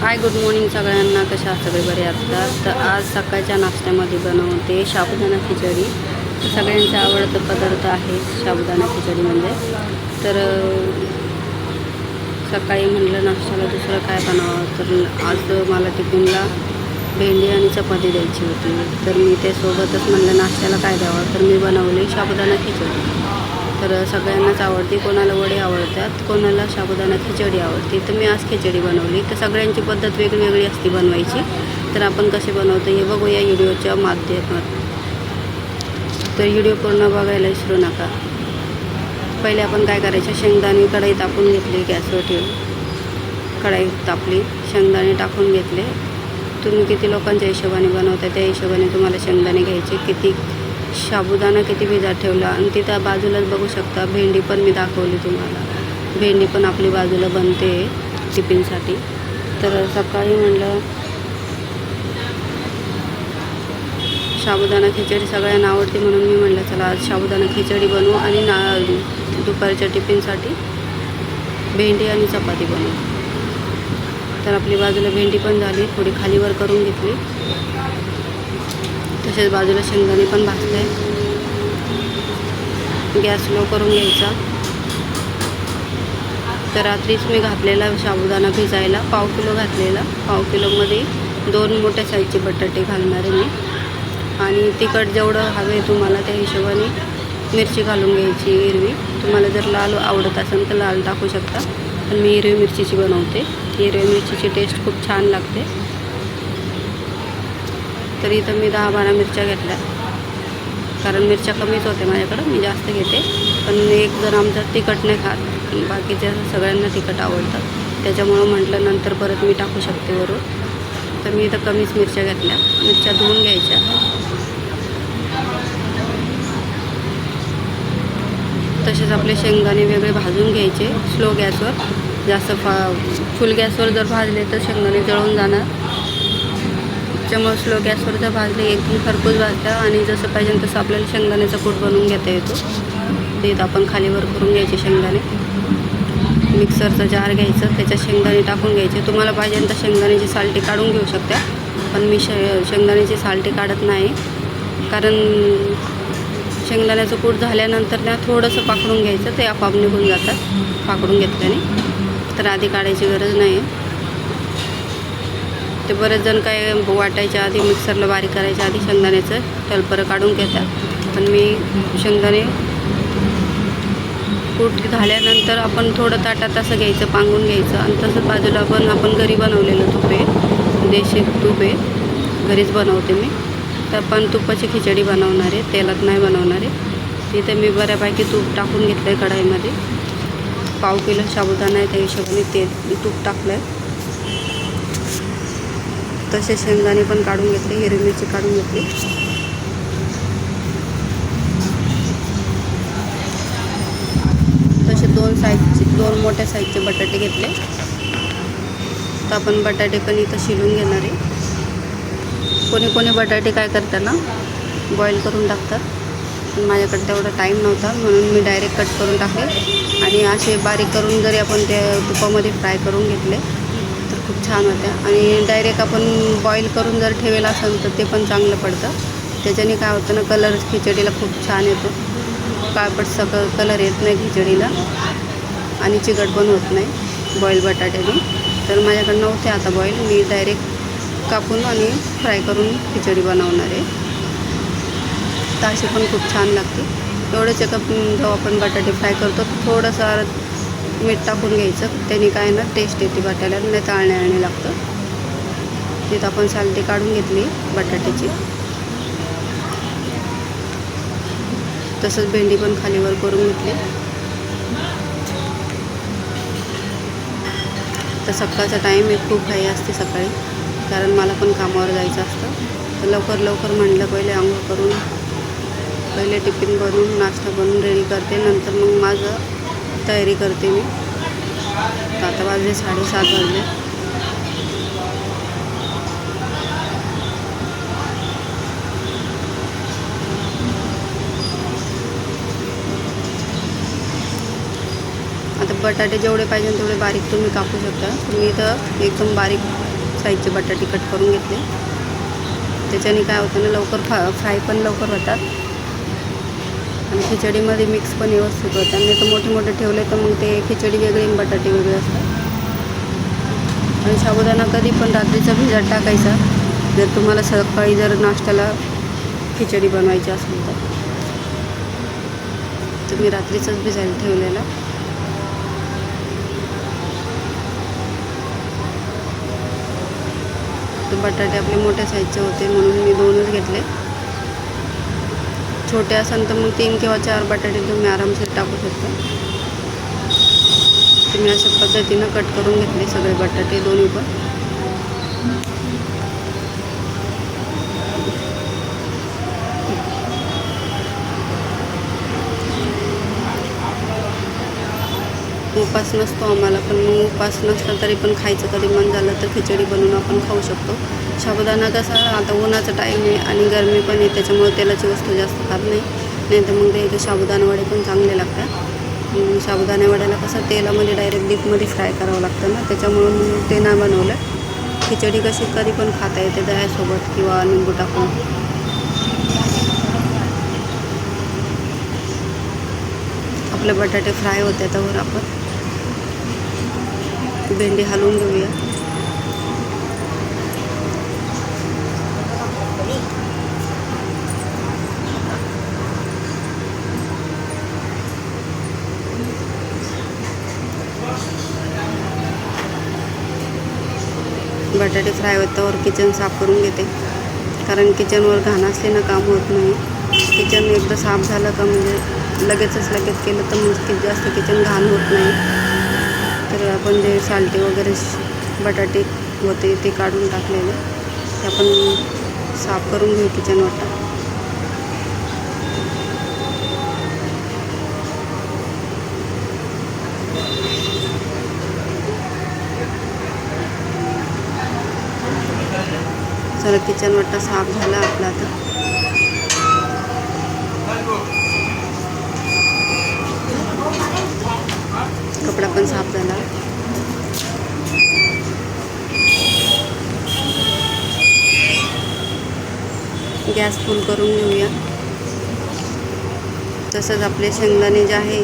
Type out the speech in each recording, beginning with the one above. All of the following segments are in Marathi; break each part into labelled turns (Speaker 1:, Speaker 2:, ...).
Speaker 1: हाय गुड मॉर्निंग सगळ्यांना. कशा सगळे? बरे असतात तर आज सकाळच्या नाश्त्यामध्ये बनवते साबुदाणा खिचडी. तर सगळ्यांचा आवडता पदार्थ आहे साबुदाणा खिचडी म्हणजे. तर सकाळी म्हटलं नाश्त्याला दुसरं काय बनावं? तर आज मला टिफिनला भेंडी आणि चपाती द्यायची होती. तर मी ते सोबतच म्हणलं नाश्त्याला काय द्यावं? तर मी बनवली साबुदाणा खिचडी. तर सगळ्यांनाच आवडते कोणाला वडे आवडतात कोणाला साबुदाणा खिचडी आवडते. तर मी आज खिचडी बनवली. तर सगळ्यांची पद्धत वेगळी असते बनवायची. तर आपण कसे बनवतो हे बघूया व्हिडिओच्या माध्यमात. तर व्हिडिओ पूर्ण बघायला विसरू नका. पहिले आपण काय करायचं? शेंगदाणे कढई तापून घेतली गॅसवर ठेवून. कढई तापली शेंगदाणे टाकून घेतले. तुम्ही किती लोकांच्या हिशोबाने बनवता त्या हिशोबाने तुम्हाला शेंगदाणे घ्यायचे. किती साबुदाणा किती भिजत ठेवला? आणि तिथं बाजूलाच बघू शकता. भेंडी पण मी दाखवली तुम्हाला. भेंडी पण आपली बाजूला बनते टिफिनसाठी. तर सकाळी म्हणलं साबुदाणा खिचडी सगळ्यांना आवडते म्हणून मी म्हणलं चला आज साबुदाणा खिचडी बनवू आणि ना दुपारच्या टिफिनसाठी भेंडी आणि चपाती बनवू. तर आपली बाजूला भेंडी पण झाली. थोडी खालीवर करून घेतली. तसेच बाजूला शेंगदाणे पण भाजले. गॅस लो करून घ्यायचा. तर रात्रीच मी घातलेला साबुदाणा भिजायला पाव किलो घातलेला. पाव किलोमध्ये दोन मोठ्या साईजचे बटाटे घालणार आहे मी. आणि तिखट जेवढं हवे तुम्हाला त्या हिशोबाने मिरची घालून घ्यायची हिरवी. तुम्हाला जर लाल आवडत असेल तर लाल टाकू शकता. पण मी हिरवी मिरचीची बनवते. हिरवी मिरचीची टेस्ट खूप छान लागते. तर इथं मी दहा बारा मिरच्या घेतल्या. कारण मिरच्या कमीच होते माझ्याकडं मी जास्त घेते. पण एक जण आमचं तिखट नाही खात बाकीच्या सगळ्यांना तिखट आवडतं. त्याच्यामुळं म्हटलं नंतर परत मी टाकू शकते वरून. तर मी इथं कमीच मिरच्या घेतल्या. मिरच्या धुवून घ्यायच्या. तसेच आपले शेंगदाणे वेगळे भाजून घ्यायचे स्लो गॅसवर. जास्त फा फुल गॅसवर जर भाजले तर शेंगदाणे जळून जाणार. त्याच्यामुळे स्लो गॅसवर जर भाजले एकदम खरपूस भाजता आणि जसं पाहिजे तसं आपल्याला शेंगदाण्याचा कूट बनवून घेता येतो. ते आपण खालीवर करून घ्यायचे शेंगदाणे. मिक्सरचं जार घ्यायचं त्याच्यात शेंगदाणे टाकून घ्यायचे. तुम्हाला पाहिजे तर शेंगदाण्याची सालटी काढून घेऊ शकता पण मी शे शेंगदाण्याची सालटी काढत नाही. कारण शेंगदाण्याचं कूट झाल्यानंतर ना थोडंसं पाकडून घ्यायचं ते आपाप निघून जातात पाकडून घेतल्याने. तर आधी काढायची गरज नाही ते बरेच जण काय वाटायच्या आधी मिक्सरला बारीक करायच्या आधी शेंगदाण्याचं तलपरं काढून घेतात. पण मी शेंगदाणे कूट झाल्यानंतर आपण थोडं ताटात असं घ्यायचं पांगून घ्यायचं. आणि तसंच बाजूला पण आपण घरी बनवलेलं तूप आहे देशी तूप आहे घरीच बनवते मी. तर पण तुपाची खिचडी बनवणार आहे तेलात नाही बनवणार आहे. तिथे मी बऱ्यापैकी तूप टाकून घेतलं आहे कढाईमध्ये. पाव किलो साबुदाणा आहे त्या हिशोबाने ते तूप टाकलं आहे तसे शेंगदाणे पण काढून घेतले हिरवी मिरची काढून घेतली. तसे दोन साईजचे दोन मोठ्या साईजचे बटाटे घेतले. तर आपण बटाटे पण इथं शिलून घेणार आहे. कोणी कोणी बटाटे काय करतात ना बॉईल करून टाकतात. पण माझ्याकडे तेवढा टाईम नव्हता म्हणून मी डायरेक्ट कट करून टाकले. आणि असे बारीक करून जरी आपण त्या तुपामध्ये फ्राय करून घेतले खूप छान होत्या. आणि डायरेक्ट आपण बॉईल करून जर ठेवेल असेल तर ते पण चांगलं पडतं. त्याच्याने काय होतं ना कलर खिचडीला खूप छान येतो. काळपट सक कलर येत नाही खिचडीला. आणि चिकट पण होत नाही बॉईल बटाट्याने. तर माझ्याकडे नव्हते आता बॉईल मी डायरेक्ट कापून आणि फ्राय करून खिचडी बनवणार आहे. तर अशी पण खूप छान लागते. एवढंच एका जेव्हा आपण बटाटे फ्राय करतो थोडंसं मीठ टाकून घ्यायचं. त्याने काय ना टेस्ट येते बटाट्याला म्हणजे नाही ताळणे आणि लागतं. तिथं आपण सालटी काढून घेतली बटाट्याची. तसंच भेंडी पण खालीवर करून घेतली. तर सकाळचा टाईम एक खूप घाई असते सकाळी. कारण मला पण कामावर जायचं असतं. तर लवकर लवकर म्हणलं पहिले आंघोळ करून पहिले टिफिन बनवून नाश्ता बनवून रेडी करते. नंतर मग माझं तयारी करते मी. आता वाजले साडेसात वाजले. आता बटाटे जेवढे पाहिजे तेवढे बारीक तुम्ही कापू शकता. तुम्ही इथं एकदम बारीक साईजचे बटाटे कट करून घेतले. त्याच्याने काय होतं ना लवकर फा फ्राय पण लवकर होतात. आणि खिचडीमध्ये मिक्स पण व्यवस्थित होतं. आणि तर मोठे मोठे ठेवले तर मग ते खिचडी वेगळी आणि बटाटे वेगळे असतात. आणि साबुदाणा कधी पण रात्रीचा भिजत टाकायचा. जर तुम्हाला सकाळी जर नाश्त्याला खिचडी बनवायची असेल तर. तुम्ही रात्रीचाच भिजायला ठेवलेला. बटाटे आपले मोठ्या साईजचे होते म्हणून मी दोनच घेतले. छोटे असाल तर मग तीन किंवा चार बटाटे तुम्ही आरामशीर टाकू शकता. तुम्ही अशा पद्धतीनं कट करून घेतले सगळे बटाटे दोन्ही पण. उपास नसतो आम्हाला पण मग उपास नसला तरी पण खायचं कधी मन झालं तर खिचडी बनवून आपण खाऊ शकतो. साबुदाणा कसा आता उन्हाचा टाईम आहे आणि गरमी पण आहे त्याच्यामुळे तेलाची वस्तू जास्त खात नाही. नाही तर मग ते साबुदाणा वडे पण चांगले लागतात. मग साबुदाणा वड्याला कसं तेलामध्ये डायरेक्ट डीपमध्ये फ्राय करावं लागतं ना त्याच्यामुळं मग ते नाही बनवलं. खिचडी कशी कधी पण खाता येते दह्यासोबत किंवा निंबू टाकून. आपले बटाटे फ्राय होते त्यावर आपण भेंडी हलवून घेऊया. बटाटे फ्राय होतावर किचन साफ करून घेते. कारण किचनवर घाण असले ना काम होत नाही. किचन एकदा साफ झालं का म्हणजे लगेचच लगेच केलं तर मग जास्त किचन घाण होत नाही. तर आपण जे सालटे वगैरे बटाटे होते ते काढून टाकलेले. ते आपण साफ करून घेऊ किचन वाटा चला किचन वाटा साफ झाला आपला आता. कपडा पण साफ झाला. गॅस फुल करून घेऊया. तसंच आपले शेंगदाणे जे आहे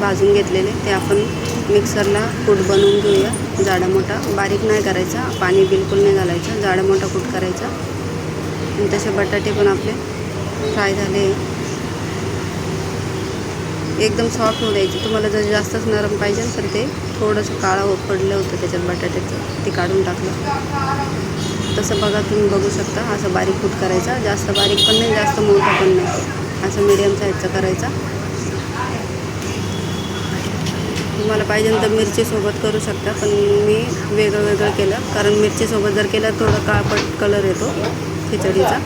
Speaker 1: भाजून घेतलेले ते आपण मिक्सरला कूट बनवून घेऊया. जाडा मोठा बारीक नाही करायचा पाणी बिलकुल नाही घालायचं जाडा मोठा कूट करायचा. आणि तसे बटाटे पण आपले फ्राय झाले. एकदम सॉफ्ट होऊ द्यायची. तुम्हाला जर जास्तच नरम पाहिजे तर ते थोडंसं काळं हो- पडलं होतं त्याच्यात बटाट्याचं ते काढून टाकलं. तसं बघा तुम्ही बघू शकता असं बारीक कूट करायचा. जास्त बारीक पण नाही जास्त मोठा पण नाही. असं मीडियम साईजचा करायचा. तुम्हाला पाहिजे तर मिरचीसोबत करू शकता पण मी वेगळं वेगळं केलं. कारण मिरचीसोबत जर केलं थोडं काळपट कलर येतो खिचडीचा.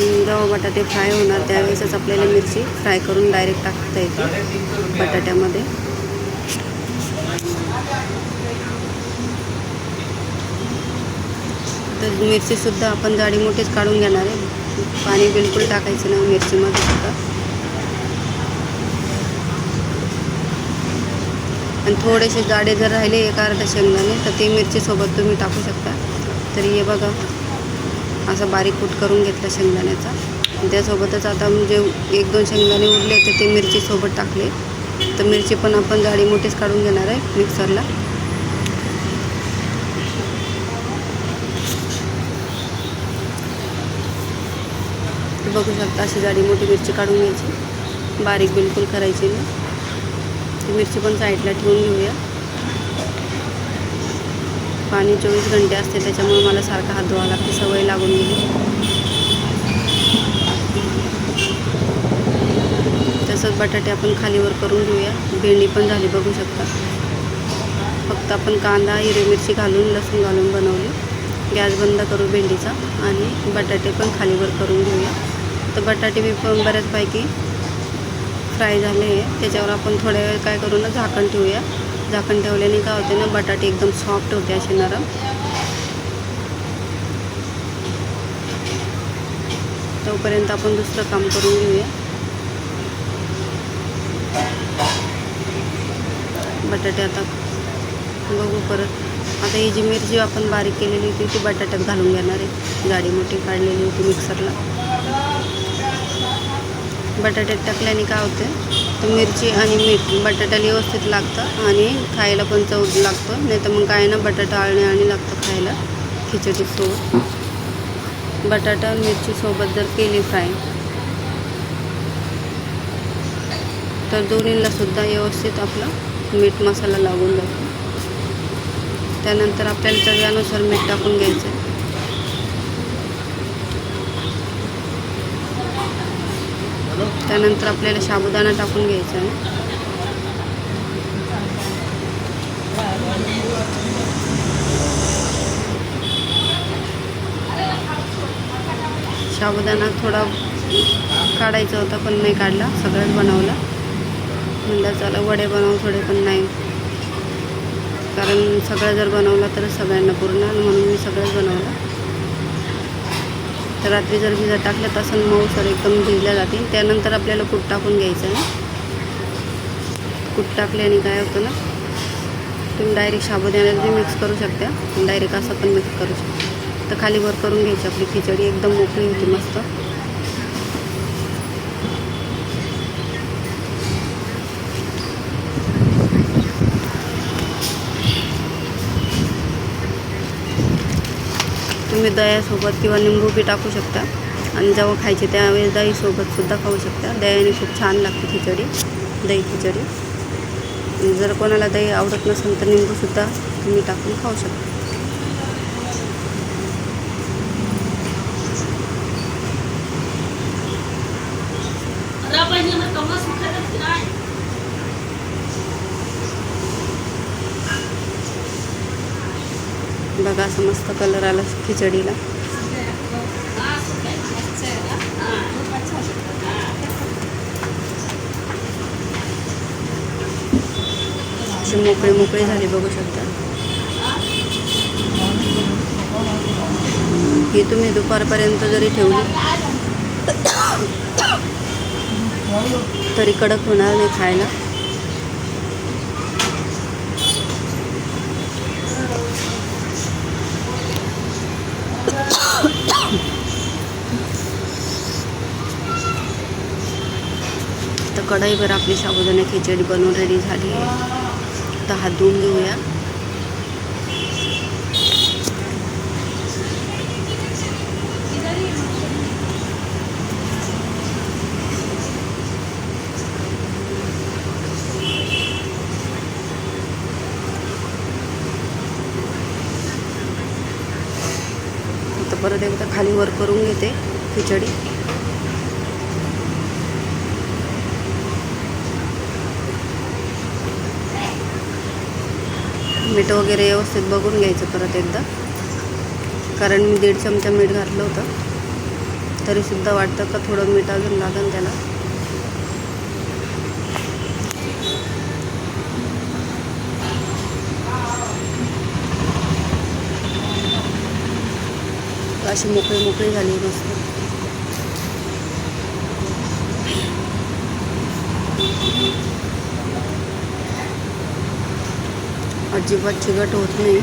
Speaker 1: जेव्हा बटाटे फ्राय होणार त्यावेळेसच आपल्याला मिरची फ्राय करून डायरेक्ट टाकता येते बटाट्यामध्ये. तर मिरचीसुद्धा आपण जाडी मोठीच काढून घेणार आहे. पाणी बिलकुल टाकायचं नाही मिरचीमध्ये सुद्धा. आणि थोडेसे जाडे जर राहिले एक अर्धा शेंगदाणे तर ते मिरचीसोबत तुम्ही टाकू शकता. तर हे बघा. असं बारीक कूट करून घेतलं शेंगदाण्याचा. आणि त्यासोबतच आता म्हणजे एक दोन शेंगदाणे उरले तर ते मिरचीसोबत टाकले. तर मिरची पण आपण जाडी मोठीच काढून घेणार आहे मिक्सरला. बघू शकता अशी जाडी मोठी मिरची काढून घ्यायची. बारीक बिलकुल करायची ना ती मिरची पण साईडला ठेवून घेऊया. पाणी चोवीस घंटे असते त्याच्यामुळे मला सारखा हात धुवा लागते सवय लागून गेली. तसंच बटाटे आपण खालीवर करून घेऊया. भेंडी पण झाली बघू शकता. फक्त आपण कांदा हिरवी मिरची घालून लसूण घालून बनवली. गॅस बंद करू भेंडीचा आणि बटाटे पण खालीवर करून घेऊया. तर बटाटे मी पण बऱ्याचपैकी फ्राय झाले. आहे त्याच्यावर आपण थोड्या वेळ काय करू ना झाकण ठेवूया. झाकण ठेवल्याने काय होते ना बटाटे एकदम सॉफ्ट होते असे नरम. तोपर्यंत आपण दुसरं काम करून घेऊया. बटाटे आता बघू परत. आता ही जी मिरची आपण बारीक केलेली होती ती बटाट्यात घालून घेणार आहे. गाडी मोठी काढलेली होती मिक्सरला बटाट्यात टाकल्याने काय होतं? मिरची आणि मीठ बटाट्याला व्यवस्थित लागतं आणि खायला पण चव लागतो. नाही तर मग काय ना बटाटा आळणे आणि लागतं खायला खिचडीसोबत बटाटा मिरचीसोबत मिरची सोबत जर केली फ्राय तर दोन्हीला सुद्धा व्यवस्थित आपलं मीठ मसाला लागून जातो. त्यानंतर आपल्याला चव्यानुसार मीठ टाकून घ्यायचं आहे त्यानंतर आपल्याला साबुदाणा टाकून घ्यायचा आहे. साबुदाणा थोडा काढायचा होता पण नाही काढला. सगळंच बनवलं. म्हणलं चला वडे बनवू थोडे पण नाही. कारण सगळं जर बनवलं तर सगळ्यांना पूर्ण म्हणून मी सगळंच बनवलं. तर रात्री जर भिजत टाकलं तसं मऊ सर एकदम भिजल्या जातील. त्यानंतर आपल्याला कूट टाकून घ्यायचं आहे. कूट टाकल्याने काय होतं ना तुम्ही डायरेक्ट साबुदाण्यात बी मिक्स करू शकता. डायरेक्ट असं पण मिक्स करू शकता. तर खाली वर करून घ्यायची आपली खिचडी. एकदम मोकळी होती मस्त. तुम्ही दह्यासोबत किंवा निंबू बी टाकू शकता. आणि जेव्हा खायची त्यावेळेस दहीसोबतसुद्धा खाऊ शकता. दह्याने खूप छान लागते खिचडी दही खिचडी. जर कोणाला दही आवडत नसेल तर निंबूसुद्धा तुम्ही टाकून खाऊ शकता. बघा असं मस्त कलर आला खिचडीला. अशी मोकळी मोकळी झाली बघू शकता. ही तुम्ही दुपारपर्यंत जरी ठेवली तरी कडक होणार नाही खायला. कढईवर आपली साबुदाणा खिचडी बनवून रेडी झाली आहे. तर हात धुवून घेऊया. परत एकदा खाली वर करून घेते खिचडी. मीठ वगैरे व्यवस्थित बघून घ्यायचं परत एकदा. कारण मी दीड चमचा मीठ घातलं होतं. तरीसुद्धा वाटतं का थोडं मीठ अजून लागेल त्याला. अशी मोकळी मोकळी झाली मस्त. अजिबात चिकट होत नाही.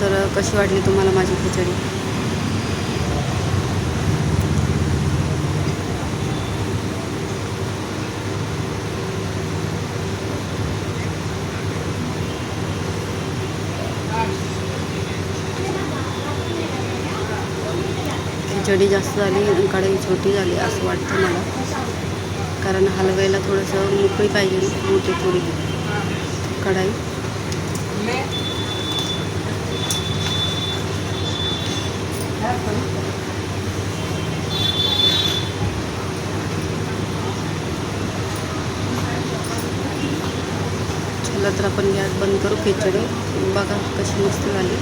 Speaker 1: तर कशी वाटली तुम्हाला माझी खिचडी? खिचडी जास्त झाली आणि कढई छोटी झाली असं वाटतं मला. कारण हलवायला थोडंसं मोकळी पाहिजे मोठी थोडी कढाई. चला तर आपण गॅस बंद करू. खिचडी. बघा कशी मस्त झाली.